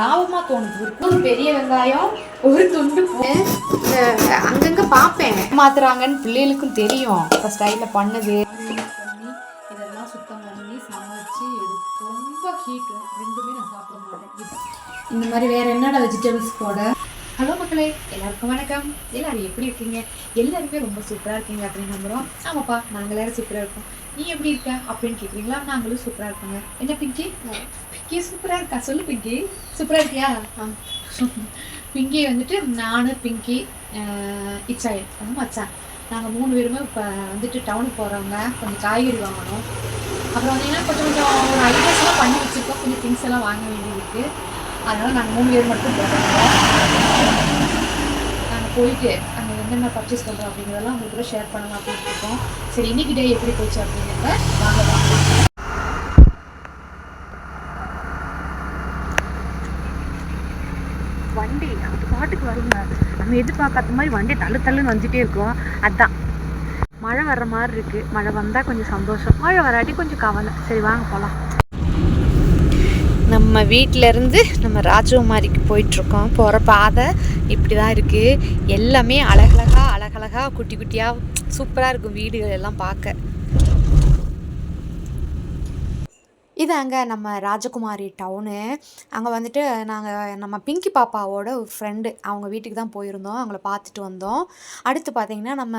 லாபமாக தோணுது. ஒரு பெரிய வெங்காயம் ஒரு துண்டு அங்கங்க பார்ப்பேன் மாத்துறாங்கன்னு பிள்ளைகளுக்கும் தெரியும். இப்போ ஸ்டைலில் பண்ணது. பண்ணி இதெல்லாம் சுத்தம் பண்ணி சமைச்சு ரொம்ப ஹீட்டும் ரெண்டுமே நான் சாப்பிட மாட்டேன். இந்த மாதிரி வேற என்னடா வெஜிடபிள்ஸ் போட? ஹலோ மக்களே எல்லாருக்கும் வணக்கம். எல்லாரும் எப்படி இருக்கீங்க? எல்லாருமே ரொம்ப சூப்பராக இருக்கீங்க அப்படின்னு நம்புகிறோம் ஆமாப்பா நாங்கள் எல்லாரும் சூப்பராக இருக்கோம். நீ எப்படி இருக்க அப்படின்னு கேட்குறீங்களா நாங்களும் சூப்பராக இருக்கோங்க. என்ன பிங்கி? பிங்கி சூப்பராக இருக்கா? சொல்லு பிங்கி. சூப்பராக இருக்கியா? பிங்கி வந்துட்டு நான் பிங்கி இச்சாய் வந்து மச்சான். நாங்கள் மூணு பேருமே இப்போ வந்துட்டு டவுனுக்கு போகிறவங்க கொஞ்சம் காய்கறி வாங்கணும். அப்புறம் வந்தீங்கன்னா கொஞ்சம் கொஞ்சம் ஒரு ஐடியாஸ்லாம் பண்ணி வச்சுருக்கோம். கொஞ்சம் திங்ஸ் எல்லாம் வாங்க வேண்டியது இருக்குது அதனால் நாங்கள் மூணு பேர் மட்டும் போகிறோம் நாங்கள் போயிட்டு என்னென்ன பர்ச்சேஸ் பண்ணுறோம் அப்படிங்கிறதெல்லாம் உங்களுக்கு கூட ஷேர் பண்ணலாம் அப்படின்னு இருக்கோம் சரி இன்னைக்கு டே எப்படி போச்சு அப்படிங்கிறத வாங்க வாங்க வண்டி அது பாட்டுக்கு வருங்க. நம்ம எதிர்பார்க்காத மாதிரி வண்டி தள்ளு தள்ளுன்னு வந்துட்டே இருக்கும். அதான். மழை வர்ற மாதிரி இருக்கு. மழை வந்தால் கொஞ்சம் சந்தோஷம். மழை வராட்டி கொஞ்சம் கவலை. சரி வாங்க போகலாம் நம்ம வீட்டிலேருந்து நம்ம ராஜகுமாரிக்கு போயிட்டுருக்கோம். போகிற பாதை இப்படி தான் இருக்குது எல்லாமே அழகழகா அழகழகா குட்டி குட்டியாக சூப்பராக இருக்கும் வீடுகள் எல்லாம் பார்க்க. இதாங்க நம்ம ராஜகுமாரி டவுனு. அங்கே வந்துட்டு நாங்கள் நம்ம பிங்கி பாப்பாவோட ஒரு ஃப்ரெண்டு அவங்க வீட்டுக்கு தான் போயிருந்தோம். அவங்கள பார்த்துட்டு வந்தோம். அடுத்து பார்த்தீங்கன்னா நம்ம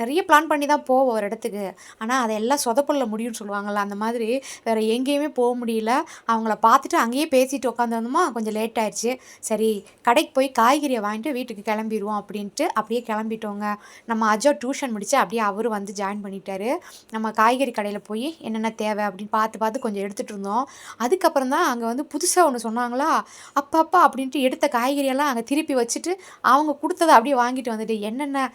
நிறைய பிளான் பண்ணி தான் போவோம் ஒரு இடத்துக்கு. ஆனால் அதெல்லாம் சொதப்பல்ல முடியும்னு சொல்லுவாங்கள்ல அந்த மாதிரி வேறு எங்கேயுமே போக முடியல. அவங்கள பார்த்துட்டு அங்கேயே பேசிட்டு உட்காந்துருந்தோமா கொஞ்சம் லேட் ஆயிடுச்சு. சரி கடைக்கு போய் காய்கறியை வாங்கிட்டு வீட்டுக்கு கிளம்பிடுவோம் அப்படின்ட்டு அப்படியே கிளம்பிட்டோங்க. நம்ம அஜோ டியூஷன் முடிச்சு அப்படியே அவரும் வந்து ஜாயின் பண்ணிட்டாரு. நம்ம காய்கறி கடையில் போய் என்னென்ன தேவை அப்படின்னு பார்த்து பார்த்து கொஞ்சம் எடுத்துகிட்டு இருந்தோம் அதுக்கப்புறம் தான் அங்கே வந்து புதுசாக ஒன்று சொன்னாங்களா அப்பா அப்பா அப்படின்ட்டு எடுத்த காய்கறியெல்லாம் அங்கே திருப்பி வச்சுட்டு அவங்க கொடுத்ததை அப்படியே வாங்கிட்டு வந்துட்டு என்னென்ன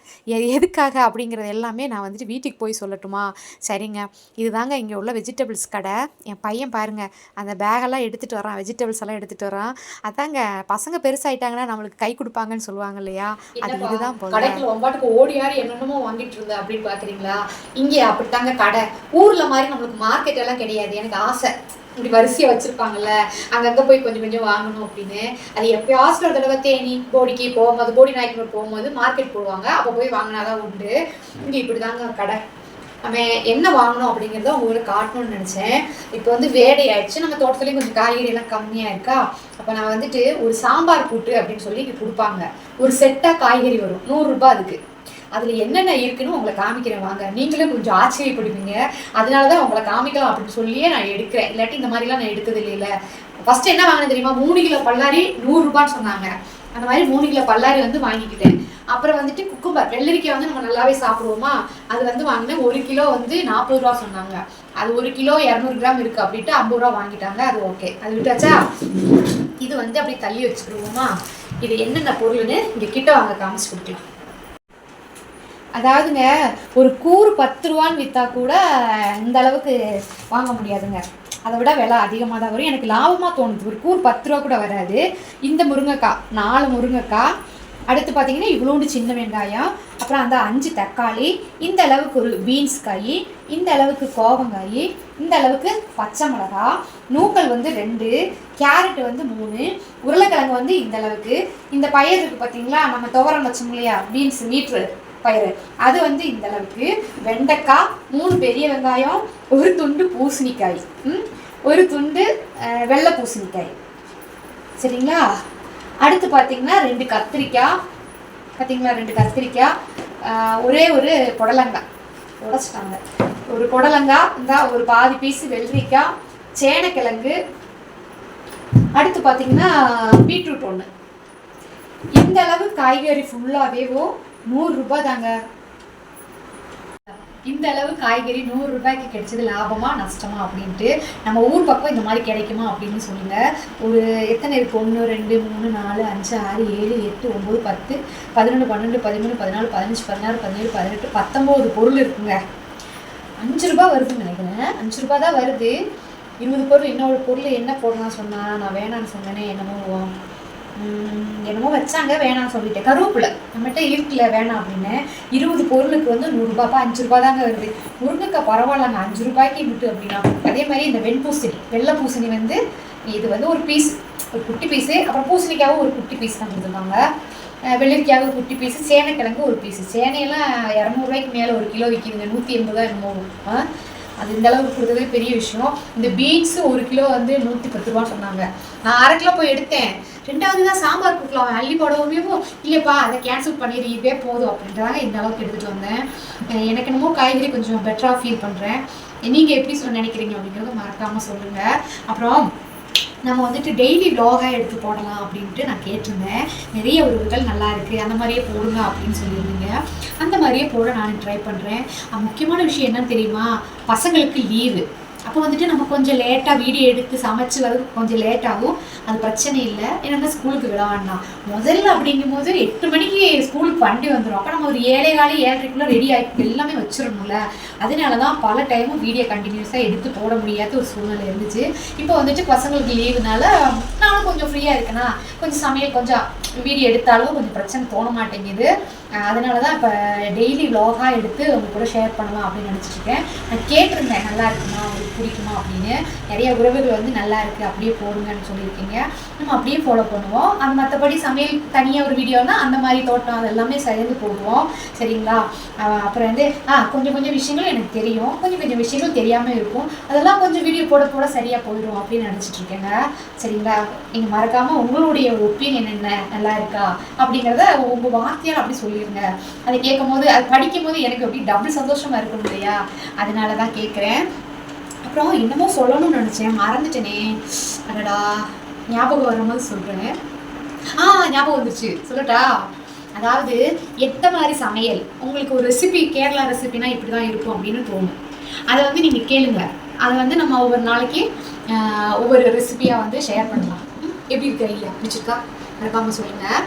எதுக்காக அப்படிங்கிறது எல்லாமே நான் வந்துட்டு வீட்டுக்கு போய் சொல்லட்டுமா? சரிங்க. இதுதாங்க இங்கே உள்ள வெஜிடபிள்ஸ் கடை. என் பையன் பாருங்க அந்த பேகெல்லாம் எடுத்துகிட்டு வரான் வெஜிடபிள்ஸ் எல்லாம் எடுத்துகிட்டு வரான். அதாங்க பசங்க பெருசாயிட்டாங்கன்னா நம்மளுக்கு கை கொடுப்பாங்கன்னு சொல்லுவாங்க இல்லையா? அது இதுதான் போல. கடைக்குள்ள ஒம்பாட்டுக்கு ஓடி ஆடி என்னென்னமோ வாங்கிட்டு இருந்த அப்படின்னு பாக்குறீங்களா? இங்கே அப்படித்தாங்க கடை. ஊர்ல மாதிரி நம்மளுக்கு மார்க்கெட் எல்லாம் கிடையாது. எனக்கு ஆசை. இப்படி வரிசையா வச்சிருப்பாங்கல்ல அங்கங்க போய் கொஞ்சம் கொஞ்சம் வாங்கணும் அப்படின்னு. அது எப்பயாச்சும் ஒரு தடவை தேனி போடிக்கு போகும்போது போடி நாயக்கர் போகும்போது மார்க்கெட் போடுவாங்க. அப்போ போய் வாங்கினாதான் உண்டு. இங்க இப்படிதாங்க கடை. நம்ம என்ன வாங்கணும் அப்படிங்கிறத உங்களுக்கு காட்டணும்னு நினச்சேன். இப்போ வந்து வேடையாயிடுச்சு. நம்ம தோட்டத்துலேயும் கொஞ்சம் காய்கறி எல்லாம் கம்மியாக இருக்கா? அப்போ நான் வந்துட்டு ஒரு சாம்பார் கூட்டு அப்படின்னு சொல்லி இங்கே கொடுப்பாங்க. ஒரு செட்டாக காய்கறி வரும். நூறுரூபா அதுக்கு. அதில் என்னென்ன இருக்குன்னு உங்களை காமிக்கிறேன் வாங்க. நீங்களும் கொஞ்சம் ஆச்சரியப்படுவீங்க. அதனால தான் உங்களை காமிக்கலாம் அப்படின்னு சொல்லியே நான் எடுக்கிறேன். இல்லாட்டி இந்த மாதிரிலாம் நான் எடுத்தது இல்லையில. ஃபர்ஸ்ட் என்ன வாங்கினேன் தெரியுமா? மூணு கிலோ பல்லாரி நூறுரூபான்னு சொன்னாங்க. அந்த மாதிரி மூணு கிலோ பல்லாரி வந்து வாங்கிக்கிட்டேன். அப்புறம் வந்துட்டு குக்கும்பர் வெள்ளரிக்காய் வந்து நம்ம நல்லாவே சாப்பிடுவோமா? அது வந்து வாங்கினேன். ஒரு கிலோ வந்து நாற்பது ரூபா சொன்னாங்க. அது ஒரு கிலோ இரநூறு கிராம் இருக்கு அப்படின்ட்டு ஐம்பது ரூபா வாங்கிட்டாங்க. அது ஓகே. அது விட்டாச்சா? இது வந்து அப்படியே தள்ளி வச்சுக்கிடுவோமா? இது என்னென்ன பொருள்னு இங்கே கிட்ட வாங்க காமிச்சு கொடுக்கலாம். அதாவதுங்க ஒரு கூறு பத்து ரூபான்னு விற்றா கூட இந்த அளவுக்கு வாங்க முடியாதுங்க. அதை விட விலை அதிகமாக தான் வரும். எனக்கு லாபமாக தோணுது. ஒரு கூறு பத்து ரூபா கூட வராது. இந்த முருங்கைக்காய் நாலு முருங்கைக்காய். அடுத்து பார்த்தீங்கன்னா இவ்வளோண்டு சின்ன வெங்காயம். அப்புறம் அந்த அஞ்சு தக்காளி. இந்த அளவுக்கு ஒரு பீன்ஸ் காய். இந்த அளவுக்கு கோவங்காய். இந்த அளவுக்கு பச்சை மிளகா நூக்கல் வந்து ரெண்டு. கேரட் வந்து மூணு. உருளைக்கிழங்கு வந்து இந்த அளவுக்கு. இந்த பயிர் பார்த்தீங்களா நம்ம துவரம் வச்சோம் இல்லையா? பீன்ஸ் மீட்ரு பயிறு. அது வந்து இந்த அளவுக்கு வெண்டைக்காய் மூணு பெரிய வெங்காயம் ஒரு துண்டு பூசணிக்காய். ம், ஒரு துண்டு வெள்ளை பூசணிக்காய். சரிங்களா? அடுத்து பார்த்தீங்கன்னா ரெண்டு கத்திரிக்காய். பார்த்தீங்களா ரெண்டு கத்திரிக்காய். ஒரே ஒரு புடலங்காய். உடச்சிட்டாங்க. ஒரு புடலங்காய் இருந்தால் ஒரு பாதி பீஸ் வெள்ளரிக்காய் சேனைக்கிழங்கு. அடுத்து பார்த்தீங்கன்னா பீட்ரூட் ஒன்று இந்த அளவு காய்கறி ஃபுல்லாகவேவும் நூறுரூபா தாங்க. இந்த அளவு காய்கறி நூறு ரூபாய்க்கு கிடைச்சது லாபமா நஷ்டமா அப்படின்ட்டு நம்ம ஊர் பக்கம் இந்த மாதிரி கிடைக்குமா அப்படின்னு சொல்லுங்க. ஒரு எத்தனை இருக்கு? ஒன்று ரெண்டு மூணு நாலு அஞ்சு ஆறு ஏழு எட்டு ஒம்பது பத்து பதினொன்று பன்னெண்டு பதிமூணு பதினாலு பதினஞ்சு பதினாறு பதினேழு பதினெட்டு பத்தொம்போது பொருள் இருக்குங்க. அஞ்சு ரூபாய் வருதுன்னு நினைக்கிறேன். அஞ்சு ரூபாய் தான் வருது. இருபது பொருள் இன்னொரு பொருள் என்ன போடலாம் சொன்னா நான் வேணான்னு சொன்னேனே என்னமோ என்னமோ வச்சாங்க வேணாம்னு சொல்லிட்டேன் கருவேப்பிலை. நம்மகிட்ட இருக்குல்ல வேணாம் அப்படின்னு. இருபது பொருளுக்கு வந்து நூறுரூபாப்பா அஞ்சு ரூபா தாங்க வருது. முருங்கைக்காய் பரவாயில்லங்க அஞ்சு ரூபாய்க்கு விட்டு அப்படின்னா. அதே மாதிரி இந்த வெண்பூசணி வெள்ளை பூசணி வந்து இது வந்து ஒரு பீஸ் ஒரு குட்டி பீஸு அப்புறம் பூசணிக்காவும் ஒரு குட்டி பீஸ் தான் கொடுத்துருந்தாங்க. அஹ் வெள்ளரிக்காய் ஒரு குட்டி பீஸு சேனைக்கிழங்கு ஒரு பீஸு சேனையெல்லாம் இரநூறுவாய்க்கு மேலே ஒரு கிலோ விற்கிதுங்க. நூற்றி எண்பது ரூபா என்னமோ அது இந்த அளவுக்கு கொடுத்ததே பெரிய விஷயம். இந்த பீன்ஸ் ஒரு கிலோ வந்து நூற்றி பத்து ரூபா சொன்னாங்க. நான் அரை கிலோ போய் எடுத்தேன். ரெண்டாவது தான் சாம்பார் கொடுக்கலாம். அள்ளி போடவுமே இல்லைப்பா அதை கேன்சல் பண்ணிடு. இதே போதும். அப்படின்றாங்க இந்த அளவுக்கு எடுத்துகிட்டு வந்தேன். எனக்கு என்னமோ காய்கறி கொஞ்சம் பெட்டராக ஃபீல் பண்ணுறேன் நீங்கள் எப்படி சொல்ல நினைக்கிறீங்க அப்படிங்கிறத மறக்காமல் சொல்லுங்கள் அப்புறம் நம்ம வந்துட்டு டெய்லி விலாகாக எடுத்து போடலாம் அப்படின்ட்டு நான் கேட்டிருந்தேன். நிறைய உறவுகள் நல்லா இருக்குது அந்த மாதிரியே போடுங்க அப்படின்னு சொல்லியிருந்தீங்க. அந்த மாதிரியே போட நான் ட்ரை பண்ணுறேன் முக்கியமான விஷயம் என்னன்னு தெரியுமா? பசங்களுக்கு லீவு வந்துட்டு நம்ம கொஞ்சம் லேட்டாக வீடியோ எடுத்து சமைச்சு வரதுக்கு கொஞ்சம் லேட் ஆகும். அது பிரச்சனை இல்லை. ஏன்னா ஸ்கூலுக்கு விட வேண்டாம் முதல்ல அப்படிங்கும்போது எட்டு மணிக்கு ஸ்கூலுக்கு வண்டி வந்துடும் அப்போ நம்ம ஒரு ஏழை காலி ஏழரைக்குள்ளே ரெடி ஆகி எல்லாமே வச்சிடணும்ல. அதனால தான் பல டைமும் வீடியோ கண்டினியூஸாக எடுத்து போட முடியாத ஒரு சூழ்நிலை இருந்துச்சு. இப்போ வந்துட்டு பசங்களுக்கு லீவுனால நானும் கொஞ்சம் ஃப்ரீயாக இருக்கேனா? கொஞ்சம் சமையல் கொஞ்சம் வீடியோ எடுத்தாலும் கொஞ்சம் பிரச்சனை தோண மாட்டேங்குது. அதனால தான் இப்போ டெய்லி vlog-ஆ எடுத்து உங்க கூட ஷேர் பண்ணலாம் அப்படின்னு நினச்சிட்ருக்கேன் நான் கேட்டிருந்தேன் நல்லா இருக்குமா? உங்களுக்கு பிடிக்குமா அப்படின்னு. நிறைய உறவுகள் வந்து நல்லா இருக்குது அப்படியே போடுங்கன்னு சொல்லியிருக்கீங்க. நம்ம அப்படியே ஃபாலோ பண்ணுவோம். அது மற்றபடி சமையல் தனியாக ஒரு வீடியோனா அந்த மாதிரி தோட்டம் அது எல்லாமே சேர்ந்து போடுவோம். சரிங்களா? அப்புறம் வந்து ஆ கொஞ்சம் கொஞ்சம் விஷயங்கள் எனக்கு தெரியும். கொஞ்சம் கொஞ்சம் விஷயங்கள் தெரியாமல் இருக்கும். அதெல்லாம் கொஞ்சம் வீடியோ போட போட சரியாக போயிடும் அப்படின்னு நினச்சிட்ருக்கேங்க சரிங்களா? நீங்கள் மறக்காமல் உங்களுடைய ஒப்பீனியன் என்ன? நல்லா இருக்கா? அப்படிங்கிறத உங்கள் வார்த்தையால் அப்படி சொல்லி சொல்லிடுங்க அதை கேட்கும் போது அது படிக்கும் போது எனக்கு அப்படி டபுள் சந்தோஷமாக இருக்கும் இல்லையா? அதனால தான் கேட்குறேன். அப்புறம் என்னமோ சொல்லணும்னு நினச்சேன். மறந்துட்டேனே. அடடா ஞாபகம் வரும்போது சொல்கிறேன் ஆ ஞாபகம் வந்துருச்சு. சொல்லட்டா? அதாவது எத்த மாதிரி சமையல்? உங்களுக்கு ஒரு ரெசிபி கேரளா ரெசிபினா இப்படி தான் இருக்கும் அப்படின்னு தோணும். அதை வந்து நீங்கள் கேளுங்க. அதை வந்து நம்ம ஒவ்வொரு நாளைக்கு ஒவ்வொரு ரெசிபியாக வந்து ஷேர் பண்ணலாம். எப்படி இருக்கு ஐடியா? பிடிச்சிருக்கா? மறக்காமல் சொல்லுங்கள்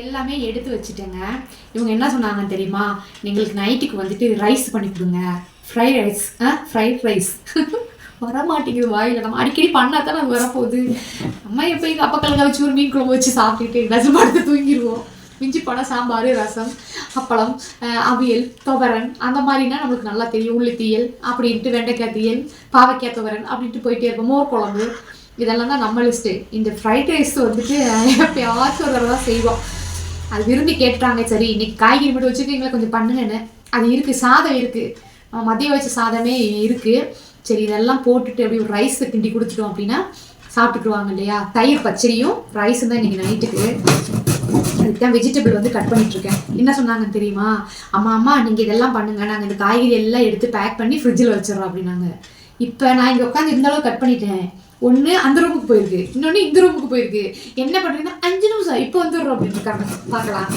எல்லாமே எடுத்து வச்சுட்டேங்க. இவங்க என்ன சொன்னாங்க தெரியுமா? எங்களுக்கு நைட்டுக்கு வந்துட்டு ரைஸ் பண்ணி கொடுங்க. ஃப்ரைட் ரைஸ் ஆ ஃப்ரைட் ரைஸ் வர வாயில். நம்ம அடிக்கடி பண்ணா தான் அது வரப்போகுது. நம்ம எப்போ எங்கள் அப்பா கலங்க வச்சு ஒரு மீன் குழம்பு வச்சு சாப்பிட்டுட்டு எங்கேயாச்சும் படுத்து தூங்கிடுவோம். மிஞ்சி போனால் சாம்பார் ரசம் அப்பளம் அவியல் துவரன் அந்த மாதிரினா நம்மளுக்கு நல்லா தெரியும். உள்ளி தீயல் அப்படின்ட்டு வெண்டைக்காய் தீயல் பாவைக்காய் துவரன் அப்படின்ட்டு போயிட்டே இருப்போம் மோர் குழம்பு. இதெல்லாம் தான் நம்ம லிஸ்ட்டு இந்த ஃப்ரைட் ரைஸ் வந்துட்டு எப்பயாச்சும் ஒரு தடவை தான் செய்வோம். அது விரும்பி கேட்டாங்க சரி இன்னைக்கு காய்கறி மட்டும் வச்சுருக்கீங்களா கொஞ்சம் பண்ணுங்கன்னு. அது இருக்குது சாதம் இருக்குது மதியம் வச்ச சாதமே இருக்குது சரி இதெல்லாம் போட்டுட்டு அப்படியே ஒரு ரைஸ் கிண்டி கொடுத்துட்டோம் அப்படின்னா சாப்பிட்டுக்குருவாங்க இல்லையா? தயிர் பச்சடியும் ரைஸும் தான் இன்னைக்கு நைட்டுக்கு. அதுக்கு தான் வெஜிடபிள் வந்து கட் பண்ணிட்டு இருக்கேன் என்ன சொன்னாங்கன்னு தெரியுமா? அம்மா அம்மா நீங்கள் இதெல்லாம் பண்ணுங்க. நாங்கள் இந்த காய்கறி எல்லாம் எடுத்து பேக் பண்ணி ஃப்ரிட்ஜில் வச்சிடறோம் அப்படின்னாங்க. இப்போ நான் இங்கே உட்காந்து இருந்தாலும் கட் பண்ணிட்டேன். ஒன்று அந்த ரூமுக்கு போயிருக்கு. இன்னொன்று இந்த ரூமுக்கு போயிருக்கு. என்ன பண்ணுறீங்கன்னா அஞ்சு நிமிஷம். இப்போ வந்துடுறோம் அப்படின்னு இருக்காங்க பார்க்கலாம்.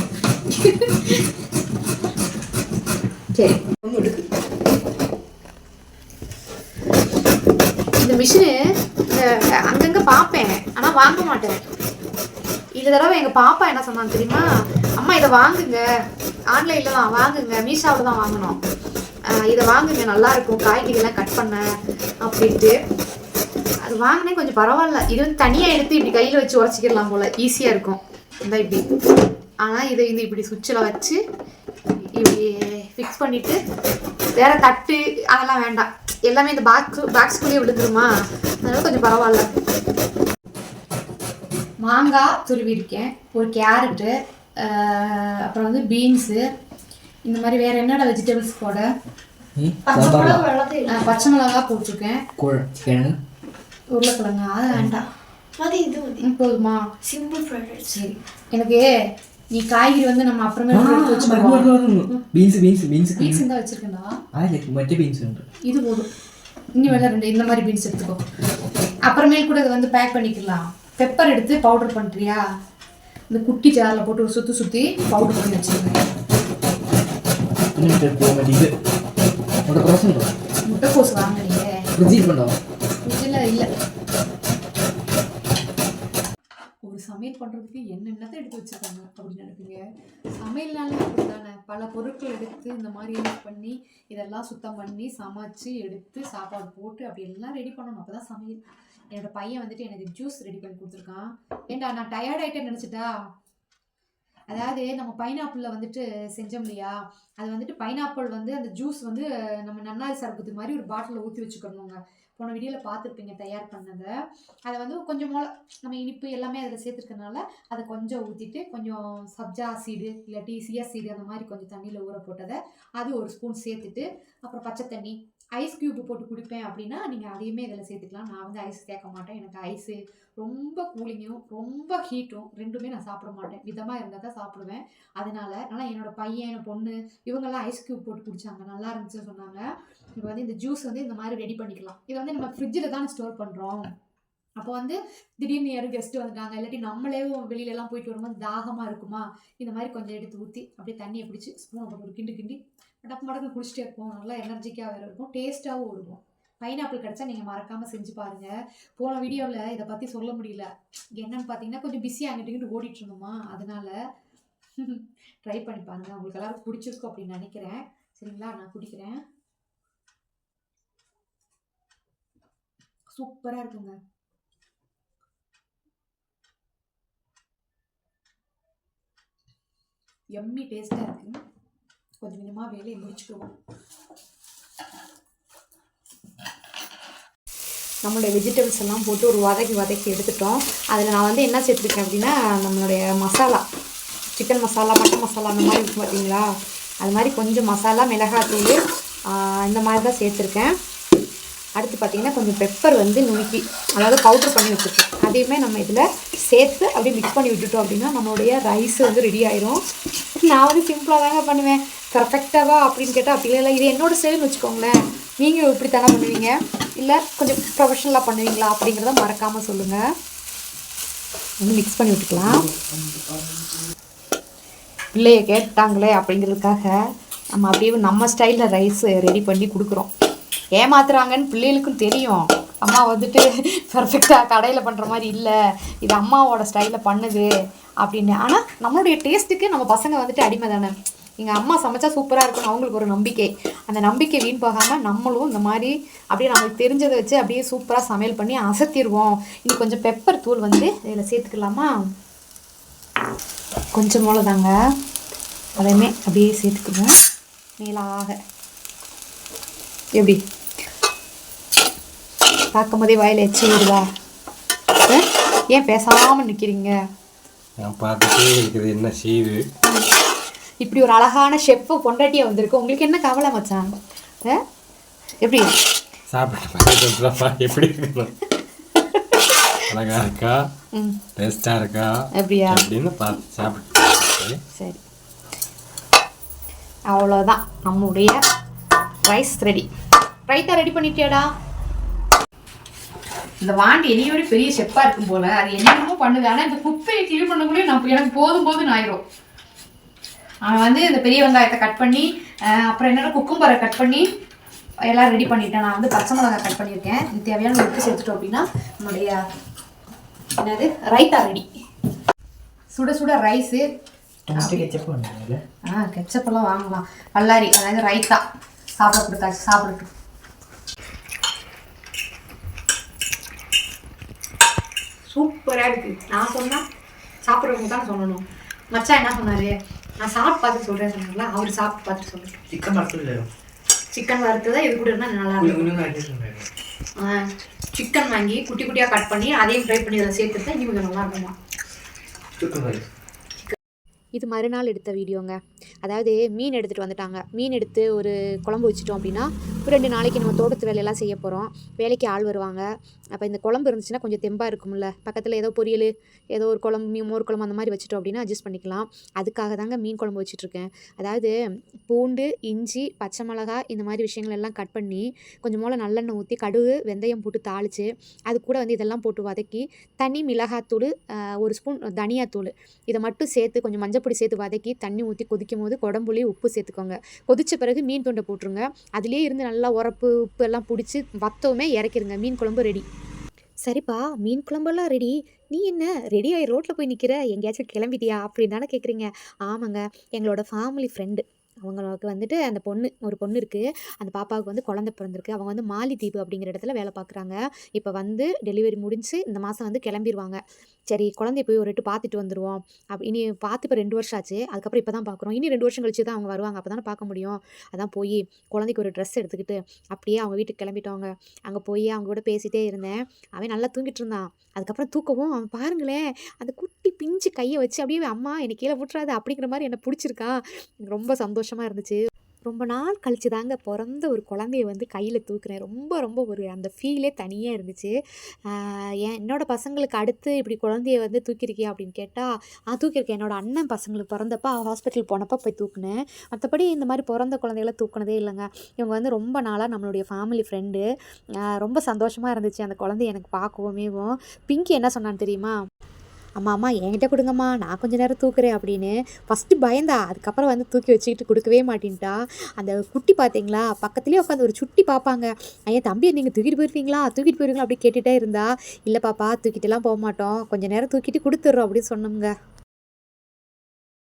சரி. இந்த மிஷினு அங்கங்கே பார்ப்பேன். ஆனால் வாங்க மாட்டேன். இந்த தடவை எங்கள் பாப்பா என்ன சொன்னாங்க தெரியுமா? அம்மா இதை வாங்குங்க. ஆன்லைனில் தான் வாங்குங்க. மீஷாவில் தான் வாங்கினோம் இதை வாங்குங்க. நல்லா இருக்கும். காய்கறிலாம் கட் பண்ண. அப்படின்ட்டு. அது வாங்கினே கொஞ்சம் பரவாயில்ல. இது வந்து தனியாக எடுத்து இப்படி கையில் வச்சு உடச்சிக்கிடலாம் போல். ஈஸியாக இருக்கும். இந்த இப்படி. ஆனால் இதை இந்த இப்படி சுவிட்சில் வச்சு இப்படி ஃபிக்ஸ் பண்ணிவிட்டு வேற தட்டு அதெல்லாம் வேண்டாம். எல்லாமே இந்த பாக்ஸ் பாக்ஸ்குள்ளேயே விழுந்துருமா? அதனால கொஞ்சம் பரவாயில்ல. மாங்காய் துருவிருக்கேன் ஒரு கேரட்டு அப்புறம் வந்து பீன்ஸு இந்த மாதிரி வேற என்னடா வெஜிடபிள்ஸ் போட? பச்சை மிளகா போட்டிருக்கேன். உருளைக்கிழங்கு அது வேண்டாம். அது இது போதுமா? சிம்பிள் ப்ராடக்ட் சரி. எனக்கு நீ காய்கறி வந்து நம்ம அப்புறமே எடுத்து பீன்ஸ் பீன்ஸ் பீன்ஸ் பீன்ஸ் தான் வச்சிருக்கேன்டா. ஆ இல்லை மற்ற பீன்ஸ் இது போதும். இன்னும் வேலை ரெண்டு இந்த மாதிரி பீன்ஸ் எடுத்துக்கோ. அப்புறமேல் கூட இதை வந்து பேக் பண்ணிக்கலாம். பெப்பர் எடுத்து பவுடர் பண்ணுறியா இந்த குட்டி ஜாரில் போட்டு ஒரு சுற்றி சுற்றி பவுடர் பண்ணி வச்சுருக்கேன். முட்டைக்கோஸ் வாங்குறீங்க இல்லை இல்லை. ஒரு சமையல் பண்ணுறதுக்கு என்னென்னத்தை எடுத்து வச்சுருக்காங்க அப்படின்னு நினைப்பீங்க? சமையல்னாலே அப்படி தானே பல பொருட்கள் எடுத்து இந்த மாதிரி பண்ணி இதெல்லாம் சுத்தம் பண்ணி சமைச்சு எடுத்து சாப்பாடு போட்டு அப்படி எல்லாம் ரெடி பண்ணணும். அப்போ தான் சமையல். என்னோடய பையன் வந்துட்டு எனக்கு ஜூஸ் ரெடி பண்ணி கொடுத்துருக்கான். ஏண்டா நான் டயர்ட் ஆகிட்டேன்னு நினச்சிட்டா? அதாவது நம்ம பைனாப்பிளில் வந்துட்டு செஞ்சோம் இல்லையா? அது வந்துட்டு பைனாப்பிள் வந்து அந்த ஜூஸ் வந்து நம்ம நன்னாரி சரபத்து மாதிரி ஒரு பாட்டிலில் ஊற்றி வச்சுக்கணுங்க. போன வீடியோவில் பார்த்துருப்பீங்க தயார் பண்ணதை. அதை வந்து கொஞ்சம் மொள நம்ம இனிப்பு எல்லாமே அதில் சேர்த்துருக்கனால அதை கொஞ்சம் ஊற்றிட்டு கொஞ்சம் சப்ஜா சீடு இல்லாட்டி சியா சீடு அந்த மாதிரி கொஞ்சம் தண்ணியில் ஊற போட்டதை அது ஒரு ஸ்பூன் சேர்த்துட்டு அப்புறம் பச்சை தண்ணி ஐஸ் க்யூப் போட்டு குடிப்பேன் அப்படின்னா நீங்கள் அதையுமே இதில் சேர்த்துக்கலாம். நான் வந்து ஐஸ் சேர்க்க மாட்டேன். எனக்கு ஐஸு ரொம்ப கூலிங்கும் ரொம்ப ஹீட்டும் ரெண்டுமே நான் சாப்பிட மாட்டேன். விதமாக இருந்தால் தான் சாப்பிடுவேன். அதனால ஆனால் என்னோடய பையன் என் பொண்ணு இவங்கெல்லாம் ஐஸ் க்யூப் போட்டு குடித்தாங்க நல்லா இருந்துச்சுன்னு சொன்னாங்க. இப்போ வந்து இந்த ஜூஸ் வந்து இந்த மாதிரி ரெடி பண்ணிக்கலாம். இதை வந்து நம்ம ஃப்ரிட்ஜில் தான் ஸ்டோர் பண்ணுறோம் அப்போ வந்து திடீர்னு யாரும் கெஸ்ட்டு வந்துட்டாங்க இல்லாட்டி நம்மளே வெளியிலலாம் போயிட்டு வரும்போது தாகமாக இருக்குமா? இந்த மாதிரி கொஞ்சம் எடுத்து ஊற்றி அப்படியே தண்ணியை பிடிச்சி ஸ்பூனை போட்டு ஒரு கிண்டு கிண்டி டப் மடக்கு குடிச்சிட்டே இருப்போம். நல்லா எனர்ஜிக்காக வேறு இருக்கும் டேஸ்ட்டாகவும் இருக்கும் பைனாப்பிள் கிடச்சா நீங்கள் மறக்காமல் செஞ்சு பாருங்கள் போன வீடியோவில் இதை பற்றி சொல்ல முடியல. என்னன்னு பார்த்தீங்கன்னா கொஞ்சம் பிஸியாக அங்கிட்டு இங்கிட்டு ஓடிட்டு இருந்தோமா? ட்ரை பண்ணி பாருங்கள் உங்களுக்கு எல்லாரும் பிடிச்சிருக்கும் அப்படின்னு நினைக்கிறேன். சரிங்களா? நான் குடிக்கிறேன். சூப்பராக இருக்குங்க. எம்மி டேஸ்ட்டாக இருக்குது கொஞ்சம் கொஞ்சமாக வேலையை முடிச்சுக்குவோம் நம்மளுடைய வெஜிடபிள்ஸ் எல்லாம் போட்டு ஒரு வதக்கி வதக்கி எடுத்துட்டோம். அதில் நான் வந்து என்ன சேர்த்துருக்கேன் அப்படின்னா நம்மளுடைய மசாலா சிக்கன் மசாலா மட்டன் மசாலா அந்த மாதிரி இருக்கும் பார்த்தீங்களா அது மாதிரி கொஞ்சம் மசாலா மிளகாத்தூள் இந்த மாதிரி தான் சேர்த்துருக்கேன். அடுத்து பார்த்தீங்கன்னா கொஞ்சம் பெப்பர் வந்து நுணுக்கி அதாவது பவுட்ரு பண்ணி வச்சுருக்கேன். அதையுமே நம்ம இதில் சேர்த்து அப்படியே மிக்ஸ் பண்ணி விட்டுட்டோம் அப்படின்னா நம்மளுடைய ரைஸ் வந்து ரெடி ஆயிரும். நான் வந்து சிம்பிளாக தாங்க பண்ணுவேன். பர்ஃபெக்டாவா அப்படின்னு கேட்டால் அப்படி இல்லை இது என்னோட ஸ்டைல்னு வச்சுக்கோங்களேன். நீங்கள் இப்படி தானே பண்ணுவீங்க? இல்லை கொஞ்சம் ப்ரொஃபஷனலாக பண்ணுவீங்களா அப்படிங்கிறத மறக்காமல் சொல்லுங்கள் வந்து மிக்ஸ் பண்ணி விட்டுக்கலாம். பிள்ளைய கேட்டாங்களே அப்படிங்கிறதுக்காக நம்ம அப்படியே நம்ம ஸ்டைலில் ரைஸ் ரெடி பண்ணி கொடுக்குறோம். ஏமாத்துறாங்கன்னு பிள்ளைகளுக்கும் தெரியும். அம்மா வந்துட்டு பர்ஃபெக்டாக கடையில் பண்ணுற மாதிரி இல்லை. இது அம்மாவோட ஸ்டைலில் பண்ணுது அப்படின்னு. ஆனால் நம்மளுடைய டேஸ்ட்டுக்கு நம்ம பசங்க வந்துட்டு அடிமை தானே எங்கள் அம்மா சமைச்சா சூப்பராக இருக்கும்னு அவங்களுக்கு ஒரு நம்பிக்கை. அந்த நம்பிக்கை வீண் போகாமல் நம்மளும் இந்த மாதிரி அப்படியே நம்மளுக்கு தெரிஞ்சதை வச்சு அப்படியே சூப்பராக சமையல் பண்ணி அசத்திடுவோம். இனி கொஞ்சம் பெப்பர் தூள் வந்து இதில் சேர்த்துக்கலாமா? கொஞ்சம் போல தாங்க அதையுமே அப்படியே சேர்த்துக்குவோம். மேலாக. எப்படி? பார்க்கும் போதே வாயில் எச்சி அஹ்? ஏன் பேசாமல் நிற்கிறீங்க நான் பார்த்துட்டே இருக்குது என்ன செய்யுது இப்படி ஒரு அழகான ஷெஃப்பு பொண்டாட்டியா வந்திருக்கு. உங்களுக்கு என்ன கவலை மச்சான்? எப்படி? சாப்பிட்டு? எப்படி அழகா இருக்கா? ம். டேஸ்டாக இருக்கா? அப்படியா? அப்படின்னு பார்த்து சாப்பிட்டு. சரி. அவ்வளோதான் நம்முடைய ரைஸ் ரெடி ரைத்தா ரெடி பண்ணிட்டியாடா? இந்த வாண்டி என்னையோட பெரிய செப்பாக இருக்கும் போல. அது என்னென்னமோ பண்ணுது. ஆனால் இந்த குப்பையை க்ளீன் பண்ணக்குள்ளே நான் எனக்கு போதும் போதும் ஆயிரும். அவன் வந்து இந்த பெரிய வெங்காயத்தை கட் பண்ணி அப்புறம் என்னென்ன குக்கும்பரை கட் பண்ணி எல்லாம் ரெடி பண்ணிட்டேன். நான் வந்து பச்சை மிளகாய் கட் பண்ணியிருக்கேன். இது தேவையான உப்பு சேர்த்துட்டோம் அப்படின்னா நம்மளுடைய என்னது? ரைத்தா ரெடி சுட சுட ரைஸு ஆ கெச்சப்பெல்லாம் வாங்கலாம். பல்லாரி அதாவது ரைத்தா. சாப்பிட கொடுத்தாச்சு சாப்பிடட்டும். சூப்பராக இருக்கு. நான் சொன்னா சாப்பிட்றவங்க தான் சொல்லணும். மச்சான் என்ன சொன்னாரு? நான் சாப்பிட்டு பார்த்து சொல்றேன் சொன்னாங்களா அவர் சாப்பிட்டு பார்த்துட்டு சொல்றேன் சிக்கன் மரத்தில் சிக்கன் வறுத்ததா இது கூட இருந்தால் நல்லா இருக்கும். சிக்கன் வாங்கி குட்டி குட்டியாக கட் பண்ணி அதையும் ஃப்ரை பண்ணி அதில் சேர்த்துட்டு இன்னும் கொஞ்சம் நல்லா இருக்குமா இது மறுநாள் எடுத்த வீடியோங்க. அதாவது மீன் எடுத்துகிட்டு வந்துட்டாங்க. மீன் எடுத்து ஒரு குழம்பு வச்சிட்டோம் அப்படின்னா ரெண்டு நாளைக்கு நம்ம தோட்டத்து வேலையெல்லாம் செய்ய போகிறோம் வேலைக்கு ஆள் வருவாங்க. அப்போ இந்த குழம்பு இருந்துச்சுன்னா கொஞ்சம் தெம்பாக இருக்கும்ல. பக்கத்தில் ஏதோ பொரியல் ஏதோ ஒரு குழம்பு மீ- மோர் குழம்பு அந்த மாதிரி வச்சுட்டோம் அப்படின்னா அட்ஜஸ்ட் பண்ணிக்கலாம். அதுக்காக தாங்க மீன் குழம்பு வச்சுட்ருக்கேன். அதாவது பூண்டு இஞ்சி பச்சை மிளகாய் இந்த மாதிரி விஷயங்கள் எல்லாம் கட் பண்ணி கொஞ்சம் மூளை நல்லெண்ணெய் ஊற்றி கடுகு வெந்தயம் போட்டு தாளித்து அது கூட வந்து இதெல்லாம் போட்டு வதக்கி தனி மிளகாத்தூள் ஒரு ஸ்பூன் தனியாத்தூள். இதை மட்டும் சேர்த்து கொஞ்சம் மஞ்சப்பொடி சேர்த்து வதக்கி தண்ணி ஊற்றி கொதிக்கும் போது குடம்புளி உப்பு சேர்த்துக்கோங்க. கொதித்த பிறகு மீன் துண்டை போட்டுருங்க. அதுலேயே இருந்து நல்லா உரப்பு உப்பு எல்லாம் பிடிச்சி வத்தவுமே இறக்கிருங்க. மீன் குழம்பு ரெடி சரிப்பா மீன் குழம்பெல்லாம் ரெடி நீ என்ன ரெடி ஆகி ரோட்டில் போய் நிற்கிற எங்கேயாச்சும் கிளம்பிட்டியா? அப்படின்னு தானே கேட்குறீங்க ஆமாங்க எங்களோட ஃபேமிலி ஃப்ரெண்டு அவங்களுக்கு வந்துட்டு அந்த பொண்ணு ஒரு பொண்ணு இருக்குது அந்த பாப்பாவுக்கு வந்து குழந்தை பிறந்திருக்கு. அவங்க வந்து மாலிதீவு அப்படிங்கிற இடத்துல வேலை பார்க்குறாங்க. இப்போ வந்து டெலிவரி முடிஞ்சு இந்த மாதம் வந்து கிளம்பிடுவாங்க சரி குழந்தைய போய் ஒரு எட்டு பார்த்துட்டு வந்துடுவோம் அப் இனி பார்த்து இப்போ ரெண்டு வருஷம் ஆச்சு. அதுக்கப்புறம் இப்போ தான் பார்க்குறோம். இனி ரெண்டு வருஷம் கழிச்சு தான் அவங்க வருவாங்க. அப்போ தானே பார்க்க முடியும். அதான் போய் குழந்தைக்கு ஒரு ட்ரெஸ் எடுத்துக்கிட்டு அப்படியே அவங்க வீட்டுக்கு கிளம்பிட்டவங்க. அங்கே போய் அவங்க கூட பேசிகிட்டே இருந்தேன். அவன் நல்லா தூங்கிட்டு இருந்தான். அதுக்கப்புறம் தூக்கவும் அவன் பாருங்களேன் அந்த குட்டி பிஞ்சு கையை வச்சு அப்படியே அம்மா என்னை கீழே விட்டுறாது அப்படிங்கிற மாதிரி என்னை பிடிச்சிருக்கான் எனக்கு ரொம்ப சந்தோஷமாக இருந்துச்சு. ரொம்ப நாள் கழிச்சு தாங்க பிறந்த ஒரு குழந்தைய வந்து கையில் தூக்குறேன். ரொம்ப ரொம்ப ஒரு அந்த ஃபீலே தனியாக இருந்துச்சு. ஏன் என்னோட பசங்களுக்கு அடுத்து இப்படி குழந்தைய வந்து தூக்கியிருக்கியா அப்படின்னு கேட்டால் ஆ தூக்கியிருக்கேன் என்னோட அண்ணன் பசங்களுக்கு பிறந்தப்ப ஹாஸ்பிட்டல் போனப்போ போய் தூக்குனேன். மற்றபடி இந்த மாதிரி பிறந்த குழந்தைகளை தூக்குனதே இல்லைங்க. இவங்க வந்து ரொம்ப நாளாக நம்மளுடைய ஃபேமிலி ஃப்ரெண்டு ரொம்ப சந்தோஷமாக இருந்துச்சு. அந்த குழந்தைய எனக்கு பார்க்கவுமேவும் பிங்கி என்ன சொன்னான்னு தெரியுமா? அம்மா அம்மா என்கிட்ட கொடுங்கம்மா நான் கொஞ்ச நேரம் தூக்குறேன் அப்படின்னு ஃபஸ்ட்டு பயந்தா அதுக்கப்புறம் வந்து தூக்கி வச்சுக்கிட்டு கொடுக்கவே மாட்டேன்ட்டா. அந்த குட்டி பார்த்தீங்களா பக்கத்துலேயே உட்காந்து ஒரு சுட்டி பார்ப்பாங்க ஐயா தம்பி நீங்கள் தூக்கிட்டு போயிருக்கீங்களா? தூக்கிட்டு போயிருங்களா அப்படி கேட்டுகிட்டே இருந்தா இல்லை பாப்பா தூக்கிட்டுலாம் போக மாட்டோம். கொஞ்ச நேரம் தூக்கிட்டு கொடுத்துட்றோம் அப்படின்னு சொன்னோங்க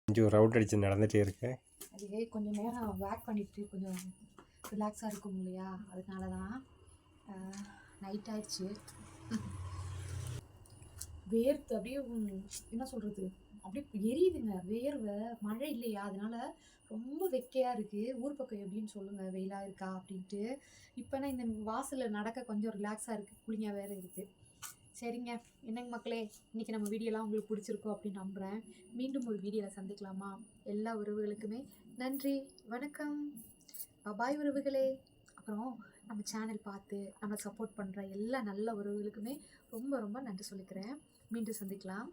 கொஞ்சம் ரவுட் அடிச்சு நடந்துகிட்டே இருக்கேன். அதுவே கொஞ்சம் நேரம் வேக் பண்ணிட்டு கொஞ்சம் ரிலாக்ஸாக இருக்கும் இல்லையா? அதனால தான் நைட் ஆயிடுச்சு. வேர்த்து அப்படியே என்ன சொல்கிறது அப்படியே எரியுதுங்க. வேர்வை. மழை இல்லையா? அதனால ரொம்ப வெக்கையாக இருக்குது ஊர் பக்கம் எப்படின்னு சொல்லுங்கள் வெயிலாக இருக்கா? அப்படின்ட்டு. இப்போனா இந்த வாசலில் நடக்க கொஞ்சம் ரிலாக்ஸாக இருக்குது கூலிங்காக வேறு இருக்குது சரிங்க. என்னங்க மக்களே? இன்றைக்கி நம்ம வீடியோலாம் உங்களுக்கு பிடிச்சிருக்கோம் அப்படின்னு நம்புகிறேன் மீண்டும் ஒரு வீடியோவில் சந்திக்கலாமா? எல்லா உறவுகளுக்குமே நன்றி. வணக்கம். பபாய் உறவுகளே. அப்புறம் நம்ம சேனல் பார்த்து நம்ம சப்போர்ட் பண்ணுற எல்லா நல்ல உறவுகளுக்குமே ரொம்ப ரொம்ப நன்றி சொல்லிக்கிறேன். மீண்டும் சந்திக்கலாம்.